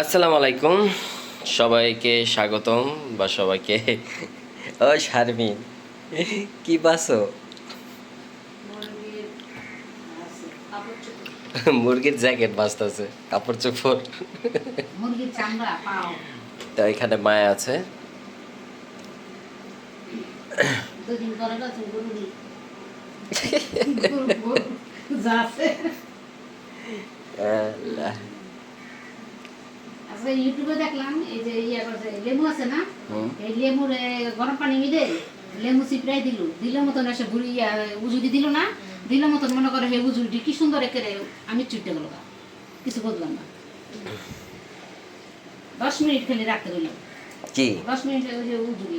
আসসালামু আলাইকুম। সবাইকে স্বাগতম বা সবাইকে। ও শারমিন কি বাসো মুরগির জ্যাকেট বাঁচতেছে কাপড় চোপড়। তো এখানে মায়া আছে। আল্লাহ। আজকে ইউটিউবে দেখলাম এই যে ইয়া করছে লেবু আছে না? এই লেবুর গরম পানি মিলে লেবু চিপড়াই দিল। দিল মতন এসে বুড়ি ইয়া, উজুরি দিল না। দিল মতন মনে করে হে উজুরিটি কি সুন্দর একেরে আমি চুটতে গেল কিছু বুঝলাম না। দশ মিনিট খালি রাখতে গেল দশ মিনিট উজুরি।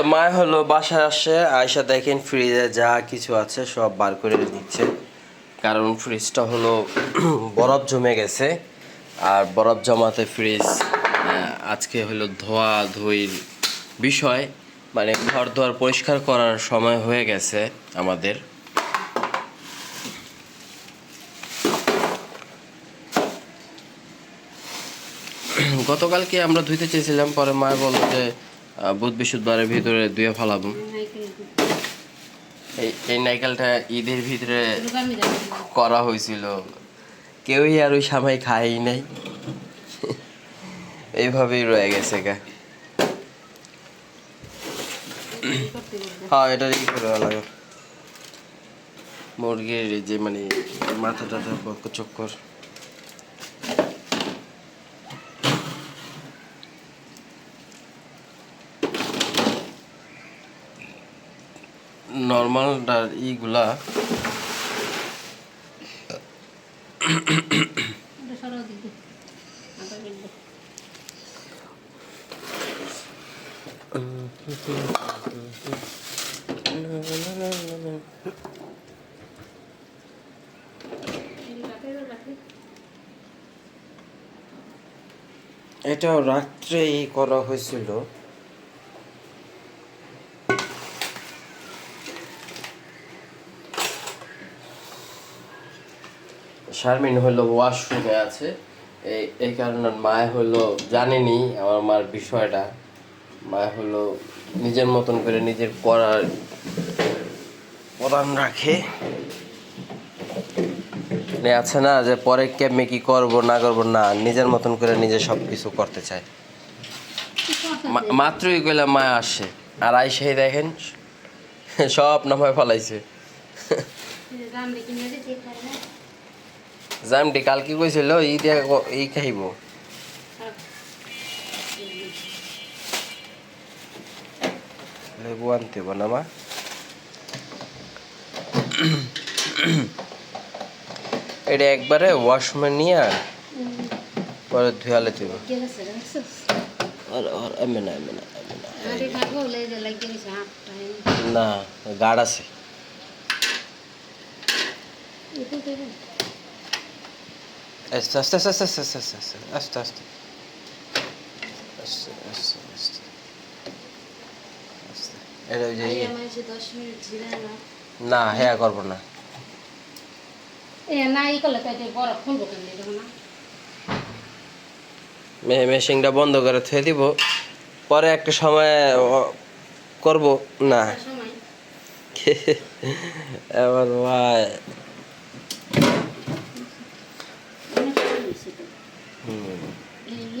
তো মা হলো বাসায় আসে আয়সা দেখেন ফ্রিজে যা কিছু আছে সব বার করে দিচ্ছে কারণ ফ্রিজটা হলো বরফ জমে গেছে। আর বরফ জমাতে ফ্রিজ আজকে হলো ধোয়া ধুইর বিষয়। মানে ঘর দুয়ার পরিষ্কার করার সময় হয়ে গেছে আমাদের। গতকালকে আমরা ধুইতে চেয়েছিলাম, পরে মা বলল যে বুধ বৃহস্পতিবারের ভিতরে ধুয়ে ফেলাবো। এই এই নাইকেলটা ঈদের ভিতরে। করা হয়েছিল। কেউই আর ওই সামাই খাই নাই। এইভাবেই রয়ে গেছে গা। হ্যাঁ এটা রেখে করে লাগে। মুরগির যে মানে মাথা টাথা চক্কর। নর্মালটার ইগুলা এটাও রাত্রেই করা হয়েছিল। শারমিন হলো ওয়াশরুমে আছে। এই এই কারণে মায় হলো জানেনি আমার মার বিষয়টা। মায় হলো নিজের মতন করে নিজের পড়ার পড়ান রাখে। মানে আছে না যে পরে কেমনে কি করব, না করব, না, নিজের মতন করে নিজে সব কিছু করতে চায়। কি করতে মা- মাত্রই আসে। আর আইসাই দেখেন, সব নামায় ফলাইছে। যাম দে কাল কি কইছিল ই দিয়া ই খাইব। লেবু আনতে হব না মা এটা একবারে ওয়াশম্যান নিয়ে পরে ধুয়ালে তুই এমনি না গার্ড আছে। আস্তে আস্তে আস্তে আস্তে আস্তে আস্তে আস্তে আস্তে আস্তে আস্তে আস্তে আস্তে আস্তে এটা ওই যে। আমার না না হ্যাঁ করব না মেশিনটা বন্ধ করে থুয়ে দিব পরে একটা সময় করব না এবার ভাই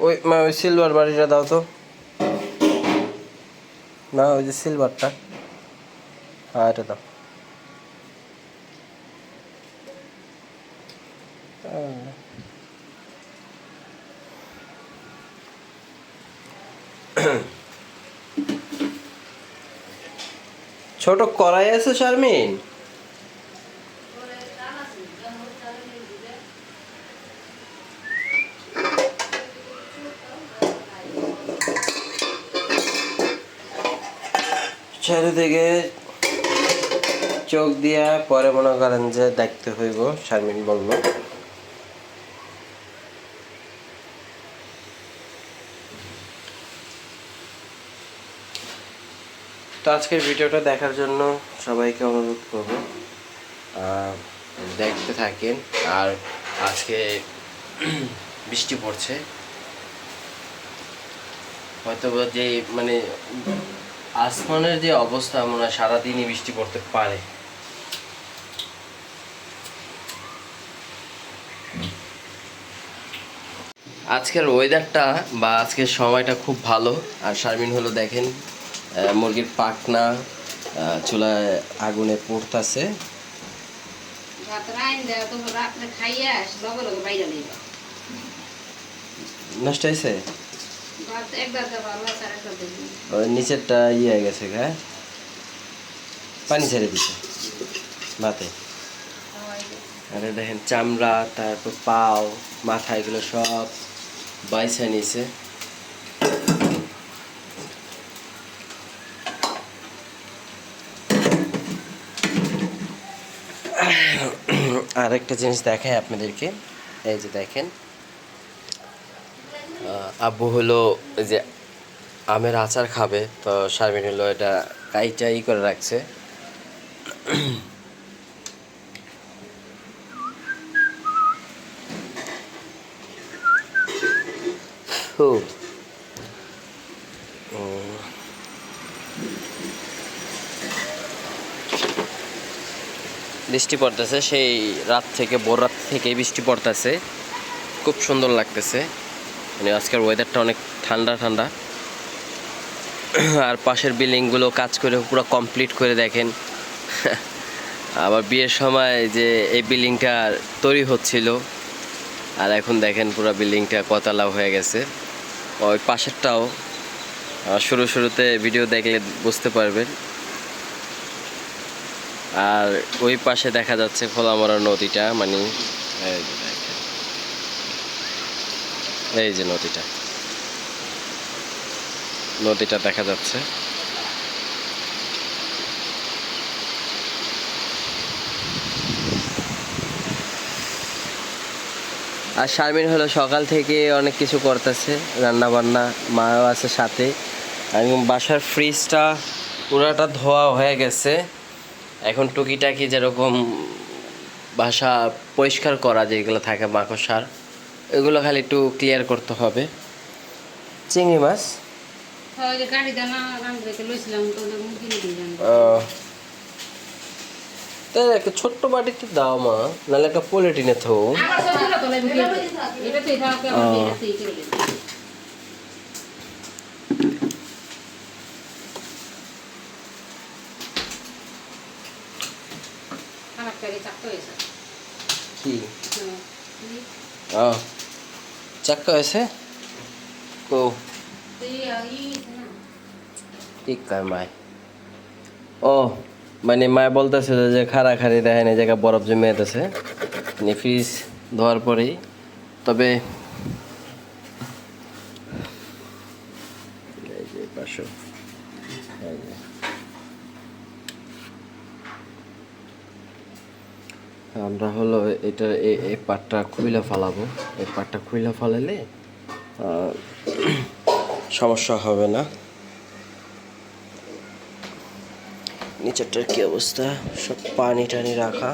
ওই, মা, ওই সিলভার বাড়িটা দাও তো। না, ওই যে সিলভারটা হ্যাঁ এটা দাও। ছোট কড়াই আছে, শারমিন? চারিদিকে চোখ দিয়া পরে মনে করেন যে দেখতে হইব শারমিন বলল। তো আজকের ভিডিওটা দেখার জন্য সবাইকে অনুরোধ করব দেখতে থাকেন। আর আজকে বৃষ্টি পড়ছে। হয়তো যে মানে আসমানের যে অবস্থা মনে হয় সারাদিনই বৃষ্টি পড়তে পারে। আজকের ওয়েদারটা বা আজকের সময়টা খুব ভালো। আর শারমিন হলো দেখেন মুরগির আহ, চুলায় আগুনে পড়তাছে। নষ্ট হয়েছে ওই নিচেরটা ইয়ে হয়ে গেছে হ্যাঁ পানি ছেড়ে দিছে, ভাতে। আরে দেখেন, চামড়া, তারপর পাও, মাথা এগুলো সব বাইসা নিছে। আর একটা জিনিস দেখাই আপনাদেরকে। এই যে দেখেন আব্বু হলো যে আমের আচার খাবে, তো শারমিন হলো এটা কাইটাই করে রাখছে। বৃষ্টি পড়তেছে, সেই রাত থেকে, ভোর রাত থেকে বৃষ্টি পড়তেছে। খুব সুন্দর লাগতেছে। মানে আজকের ওয়েদারটা অনেক ঠান্ডা ঠান্ডা। আর পাশের বিল্ডিংগুলো কাজ করে পুরো কমপ্লিট করে দেখেন। আবার বিয়ের সময় যে এই বিল্ডিংটা তৈরি হচ্ছিল, আর এখন দেখেন পুরো বিল্ডিংটা কতলা হয়ে গেছে। ওই পাশেরটাও শুরু শুরুতে ভিডিও দেখলে বুঝতে পারবেন। আর ওই পাশে দেখা যাচ্ছে খোলামরা নদীটা মানে এই যে নদীটা। নদীটা দেখা যাচ্ছে। আর শারমিন হলো সকাল থেকে অনেক কিছু করতেছে রান্না বান্না মাও আছে সাথে। এবং বাসার ফ্রিজটা পুরাটা ধোয়া হয়ে গেছে। এখন টুকিটাকি যেরকম বাসা পরিষ্কার করা, যেগুলো থাকে মাকড়সার। এগুলো খালি একটু ক্লিয়ার করতে হবে। চিংড়ি মাছ? তাই একটা ছোট্ট বাটিতে দাও মা নাহলে একটা পলিটিনে থো কি? তুই ই না ঠিক কার মায় ও মানে মায় বলতেছে যে খাড়া খাড়ি দেখেন এই জায়গায় বরফ জমে যেতেছে ফ্রিজ ধোয়ার পরেই তবে এই যে পাশে এই যে। আমরা হলো এটা এই পাটটা খুইলা ফালাবো। এই পাটটা খুইলা ফালালে সমস্যা হবে না। নিচেরটার কি অবস্থা? সব পানি টানি রাখা।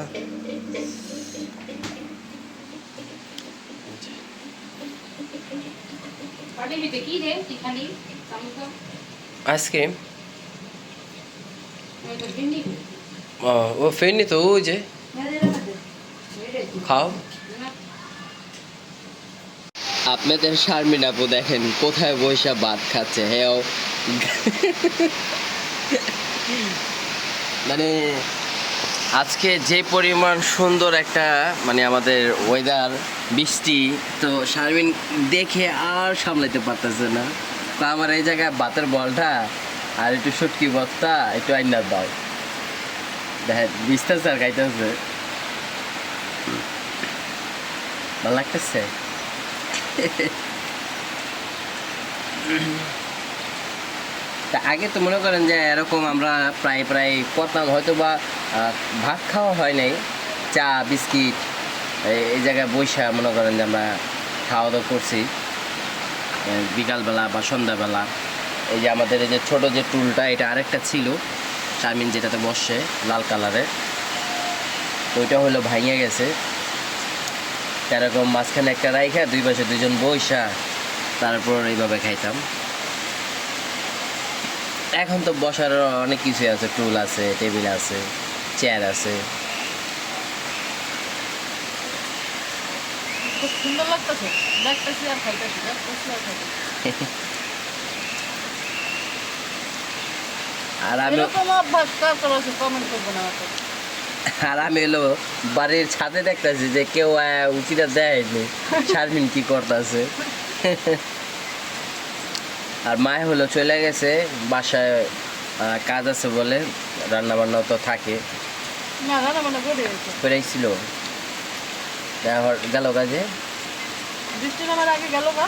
আইসক্রিম? ও ও ফেরনি তো ওই যে। খাও। আপনাদের শারমিন আপু দেখেন কোথায় বৈশা ভাত খাচ্ছে হেও। মানে আজকে যে পরিমাণ সুন্দর একটা মানে আমাদের ওয়েদার বৃষ্টি তো শারমিন দেখে আর সামলাইতে পারতেছে না। তো আমার এই জায়গায় ভাতের বলটা আর একটু শুটকি বস্তা একটু আইনার দাও। দেখেন বিস্তার আর খাইতেছে। ভালো লাগতেছে? তা আগে তো মনে করেন যে এরকম আমরা প্রায় প্রায় কত হয়তো বা ভাত খাওয়া হয় নাই, চা, বিস্কিট, এই- এই জায়গায় বৈশা মনে করেন যে আমরা খাওয়া দাওয়া করছি বিকালবেলা বা সন্ধ্যাবেলা। এই যে আমাদের এই যে ছোট যে টুলটা, এটা আরেকটা ছিল, চাউমিন যেটাতে বসে লাল কালারের, ওইটা হলো ভাঙিয়ে গেছে। এরকম মাঝখানে একটা রাইখা দুই পাশে দুইজন বৈশা তারপর এইভাবে খাইতাম। এখন তো বসার অনেক কিছু আছে টুল আছে টেবিল আছে চেয়ার আছে। সুন্দর লাগতেছে। দেখতেছি আর খাইতেছি দেখতেছি আর খাইতেছি আর আমি এরকম অভ্যাস কার কার কমেন্ট করবেন আমাকে। আর আমি হলো বাড়ির ছাদে দেখতেছি যে কেউ উচিটা দেয়নি। শারমিন কি করতেছে? আর মায় হলো চলে গেছে বাসায় কাজ আছে বলে রান্না বান্নাও তো থাকে। না রান্না বান্না করে গেছে বেড়াইছিল গেল কাজে? বৃষ্টি নামার আগে গেল গা।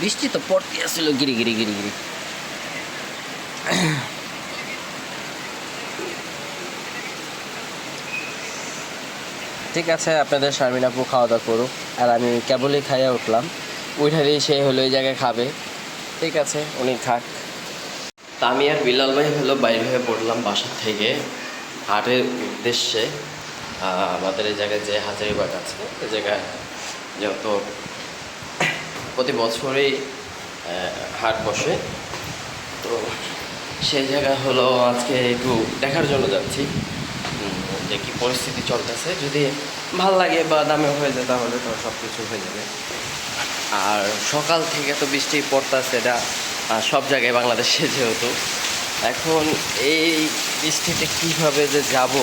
বৃষ্টি তো পড়তে আসছিল গিরি গিরি গিরি গিরি। ঠিক আছে, আপনাদের শারমিন আপু খাওয়া দাওয়া করুক। আর আমি কেবলই খাইয়া উঠলাম। উঠারই সে হলো ওই জায়গায় খাবে। ঠিক আছে, উনি খাক তা আমি আর বিলাল ভাই হলো বাইরে হয়ে পড়লাম বাসার থেকে। হাটের উদ্দেশ্যে আমাদের এই জায়গায় যে হাজারিবাগ আছে, এই জায়গায় যেহেতু প্রতি বছরই হাট বসে। তো সেই জায়গা হলো আজকে একটু দেখার জন্য যাচ্ছি। যে কি পরিস্থিতি চলতেছে, যদি ভালো লাগে বা দামে হয়ে যায়, তাহলে তো সব কিছু হয়ে যাবে। আর সকাল থেকে তো বৃষ্টি পড়তেছে, এটা সব জায়গায় বাংলাদেশে যেহেতু। এখন এই বৃষ্টিতে কীভাবে যে যাব,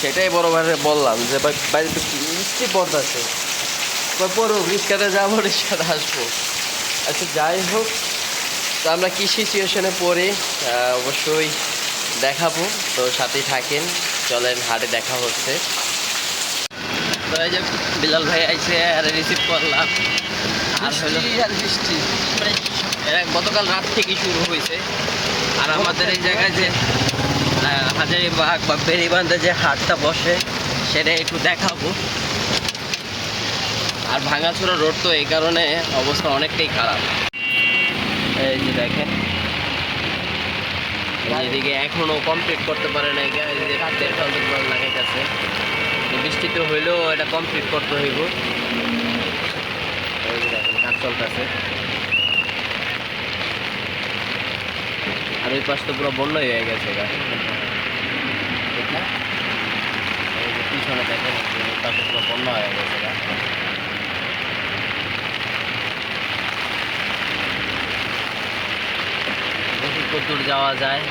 সেটাই বড় বললাম যে, ভাই, বাইরে তো বৃষ্টি পড়তেছে? পড়ো রিক্সাতে যাব, রিক্সাতে আসব। আচ্ছা যাই হোক, তো আমরা কী সিচুয়েশনে পড়ি? অবশ্যই দেখাবো, তো সাথেই থাকেন। চলেন হাটে দেখা হচ্ছে। তো এই যে বিলাল ভাই আইসে আর রিসিভ করলাম। আর হলো বৃষ্টি। এরা গতকাল রাত থেকে শুরু হয়েছে। আর আমাদের এই জায়গায় যে হাজারিবাগ বা বেরিবান্ধে যে হাটটা বসে সেটা একটু দেখাবো। আর ভাঙাচোরা রোড তো এই কারণে অবস্থা অনেকটাই খারাপ। এই যে দেখেন। এদিকে এখনও কমপ্লিট করতে পারে না এই যে রাতের ফল লাগাইতেছে। বৃষ্টিতে হইলেও এটা কমপ্লিট করতে হইব। কাজ চলতেছে। আর ওই পাশ তো পুরো বন্যাই হয়ে গেছে পিছনে দেখেন পুরো বন্যা হয়ে গেছে কতদূর যাওয়া যায়?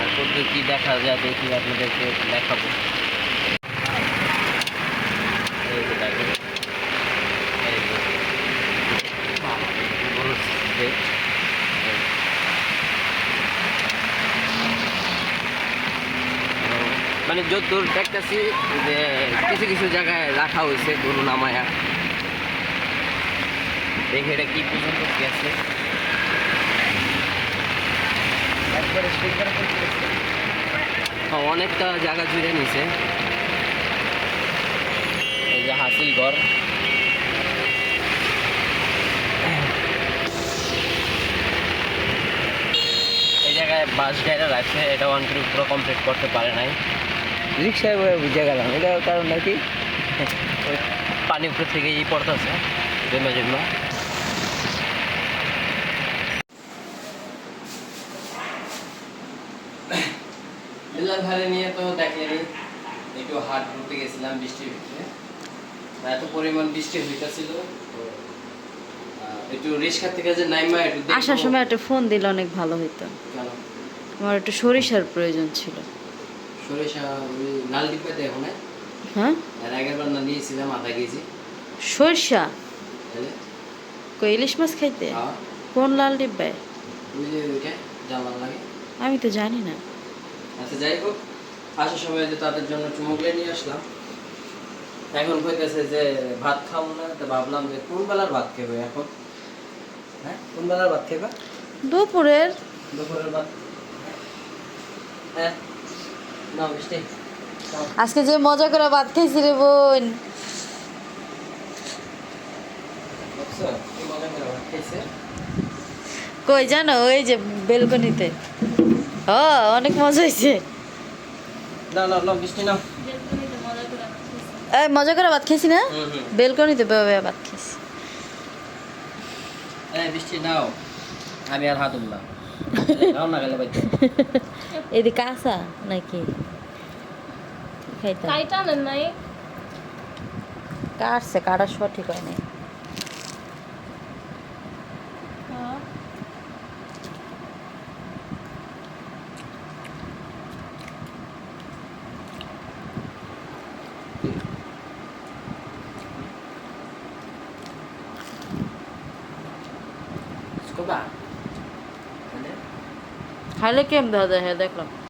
আর কতদূর কি দেখা যায় দেখি আপনাদেরকে দেখাবো। মানে যতদূর দেখতেছি যে কিছু কিছু জায়গায় রাখা হয়েছে গরু নামায়া। দেখে এটা কি পর্যন্ত গেছে স্পিকার অনেকটা জায়গা জুড়ে নিছে। এই যে হাসিল ঘর। এই জায়গায় বাস গাড়ি রাখছে, এটা ওয়ান টু পুরো কমপ্লিট করতে পারে নাই। রিক্সায় বুঝে গেলাম, এটার কারণ নাকি? পানি উপর থেকে ই পড়তেছে, জমা জমা। ভাইরে নিয়ে তো দেখেনি একটু হাট ঘুরতে গেছিলাম বৃষ্টির ভিতরে। এত পরিমাণ বৃষ্টি হইতাছিল একটু রিক্সা থেকে যে নাইমা একটু আসার সময় একটা ফোন দিলে অনেক ভালো হতো আমার একটু সরিষার প্রয়োজন ছিল। সরিষা ওই লাল ডিব্বাতে এখন হ্যাঁ? এর আগের বার না নিয়েছিলাম আধা কেজি। সরিষা? কই ইলিশ মাছ খাইতে? হ্যাঁ। কোন লাল ডিব্বায় আমি তো জানি না। আচ্ছা যাই হোক আসার সময় যে তাদের জন্য চুমুকলে নিয়ে আসলাম। এখন কইতেছে যে ভাত খাব না তো ভাবলাম যে কোন বেলার ভাত খেবে এখন? হ্যাঁ কোন বেলার ভাত খেবা? দুপুরের। দুপুরের ভাত। হ্যাঁ না বৃষ্টি আজকে যে মজা করে ভাত খাইছি রে বোন। খাইছে? কই জানো ওই যে বেলকনিতে। ও অনেক মজা হয়েছে। এই মজা করে ভাত খাইছি না। বেলকনিতে বেবে ভাত বৃষ্টি নাও। আমি আর হাত উঠলাম নাও না গেলে কাঁচা নাকি? খাইতাম কাটছে কাটার সঠিক হয় নাই। Scuba. খাইলে কেম দেখা যায় হ্যাঁ দেখলাম